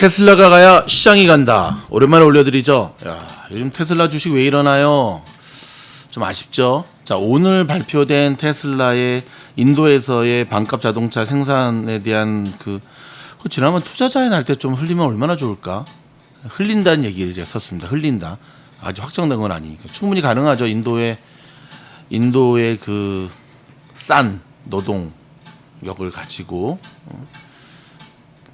테슬라가 가야 시장이 간다. 오랜만에 올려드리죠. 야, 요즘 테슬라 주식 왜 이러나요? 좀 아쉽죠. 자, 오늘 발표된 테슬라의 인도에서의 반값 자동차 생산에 대한 그, 그 지난번 투자자에 날때 좀 흘리면 얼마나 좋을까? 흘린다는 얘기를 이제 썼습니다. 흘린다. 아직 확정된 건 아니니까 충분히 가능하죠. 인도의 인도의 그 싼 노동력을 가지고 어.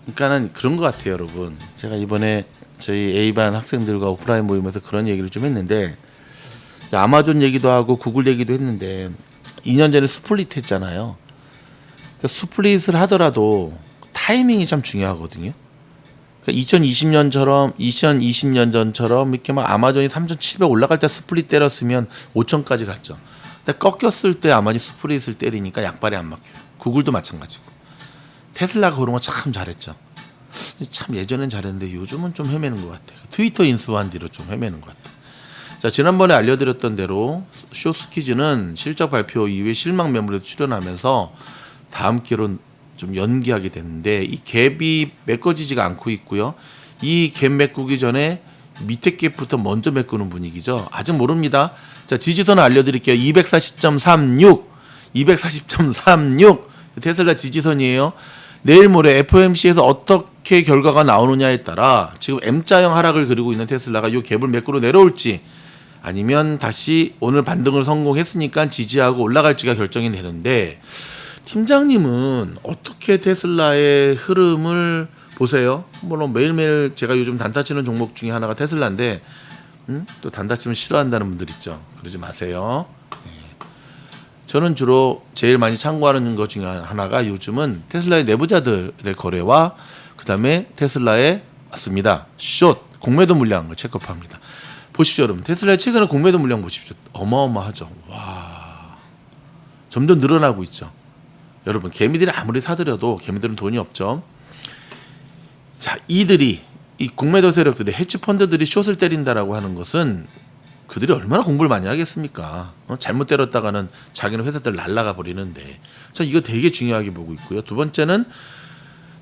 그러니까는 그런 것 같아요, 여러분. 제가 이번에 저희 A반 학생들과 오프라인 모임에서 그런 얘기를 좀 했는데 아마존 얘기도 하고 구글 얘기도 했는데 2년 전에 스플릿 했잖아요. 그러니까 스플릿을 하더라도 타이밍이 참 중요하거든요. 그러니까 2020년처럼 2020년 전처럼 이렇게 막 아마존이 3,700 올라갈 때 스플릿 때렸으면 5,000까지 갔죠. 근데 꺾였을 때 아마존이 스플릿을 때리니까 약발이 안 막혀요. 구글도 마찬가지고. 테슬라가 그런 거 참 잘했죠. 참 예전엔 잘했는데 요즘은 좀 헤매는 것 같아요. 트위터 인수한 뒤로 좀 헤매는 것 같아요. 자 지난번에 알려드렸던 대로 쇼스키즈는 실적 발표 이후에 실망 매물에 출연하면서 다음 기회로 좀 연기하게 됐는데 이 갭이 메꿔지지가 않고 있고요. 이 갭 메꾸기 전에 밑에 갭부터 먼저 메꾸는 분위기죠. 아직 모릅니다. 자 지지선을 알려드릴게요. 240.36, 240.36 테슬라 지지선이에요. 내일 모레 FOMC에서 어떻게 결과가 나오느냐에 따라 지금 M자형 하락을 그리고 있는 테슬라가 이 갭을 메꾸러 내려올지 아니면 다시 오늘 반등을 성공했으니까 지지하고 올라갈지가 결정이 되는데 팀장님은 어떻게 테슬라의 흐름을 보세요? 물론 매일매일 제가 요즘 단타 치는 종목 중에 하나가 테슬라인데 음? 또 단타 치면 싫어한다는 분들 있죠. 그러지 마세요. 예. 저는 주로 제일 많이 참고하는 것 중에 하나가 요즘은 테슬라의 내부자들의 거래와 그다음에 테슬라의 맞습니다. 숏 공매도 물량을 체크합니다. 보십시오, 여러분. 테슬라의 최근에 공매도 물량 보십시오. 어마어마하죠. 와. 점점 늘어나고 있죠. 여러분, 개미들이 아무리 사들여도 개미들은 돈이 없죠. 자, 이들이 이 공매도 세력들이 헤지 펀드들이 숏을 때린다라고 하는 것은 그들이 얼마나 공부를 많이 하겠습니까? 어? 잘못 때렸다가는 자기는 회사들 날라가 버리는데. 저 이거 되게 중요하게 보고 있고요. 두 번째는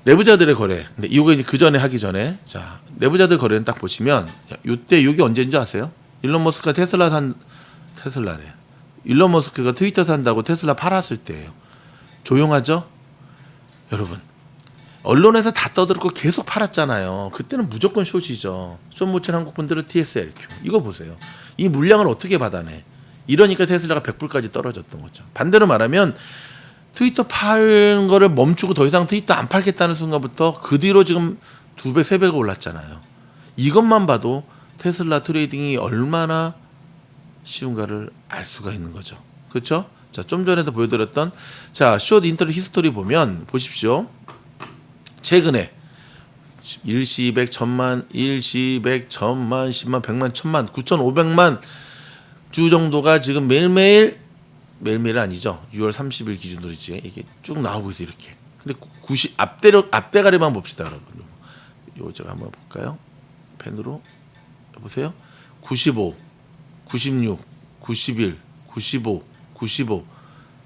내부자들의 거래. 근데 이거 이제 그 전에 하기 전에 자 내부자들 거래는 딱 보시면 이때 이게 언제인지 아세요? 일론 머스크가 테슬라 산 테슬라래. 일론 머스크가 트위터 산다고 테슬라 팔았을 때예요. 조용하죠? 여러분 언론에서 다 떠들고 계속 팔았잖아요. 그때는 무조건 숏이죠. 숏모친 한국 분들은 TSLQ 이거 보세요. 이 물량을 어떻게 받아내? 이러니까 테슬라가 100불까지 떨어졌던 거죠. 반대로 말하면 트위터 파는 거를 멈추고 더 이상 트위터 안 팔겠다는 순간부터 그 뒤로 지금 두 배, 세 배가 올랐잖아요. 이것만 봐도 테슬라 트레이딩이 얼마나 쉬운가를 알 수가 있는 거죠. 그렇죠? 자, 좀 전에도 보여드렸던 자, 숏 인터넷 히스토리 보면 보십시오. 최근에 일시, 백, 천만, 일시, 백, 천만, 십만, 백만, 천만, 구천오백만 주 정도가 지금 매일매일 매일매일 아니죠. 6월 30일 기준으로지 이게 쭉 나오고 있어 요 이렇게. 근데 90 앞대로 앞대가리만 봅시다, 여러분. 요 제가 한번 볼까요? 펜으로 보세요. 95, 96, 91, 95, 95.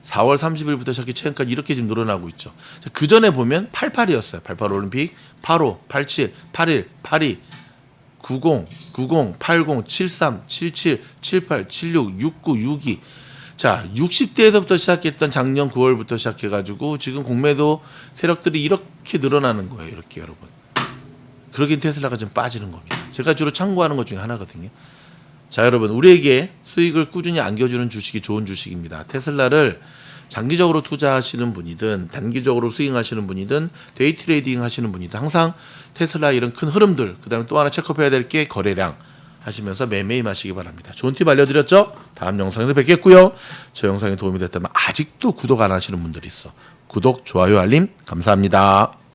4월 30일부터 시작해 최근까지 이렇게 지금 늘어나고 있죠. 그 전에 보면 88이었어요. 88 올림픽, 85, 87, 81, 82, 90, 90, 80, 73, 77, 78, 76, 69, 62. 자, 60대에서부터 시작했던 작년 9월부터 시작해가지고 지금 공매도 세력들이 이렇게 늘어나는 거예요. 이렇게 여러분. 그러긴 테슬라가 좀 빠지는 겁니다. 제가 주로 참고하는 것 중에 하나거든요. 자, 여러분, 우리에게 수익을 꾸준히 안겨주는 주식이 좋은 주식입니다. 테슬라를 장기적으로 투자하시는 분이든 단기적으로 수익하시는 분이든 데이 트레이딩 하시는 분이든 항상 테슬라 이런 큰 흐름들, 그다음에 또 하나 체크해야 될 게 거래량 하시면서 매매 임 하시기 바랍니다. 좋은 팁 알려드렸죠? 다음 영상에서 뵙겠고요. 저 영상이 도움이 됐다면 아직도 구독 안 하시는 분들이 있어. 구독, 좋아요, 알림 감사합니다.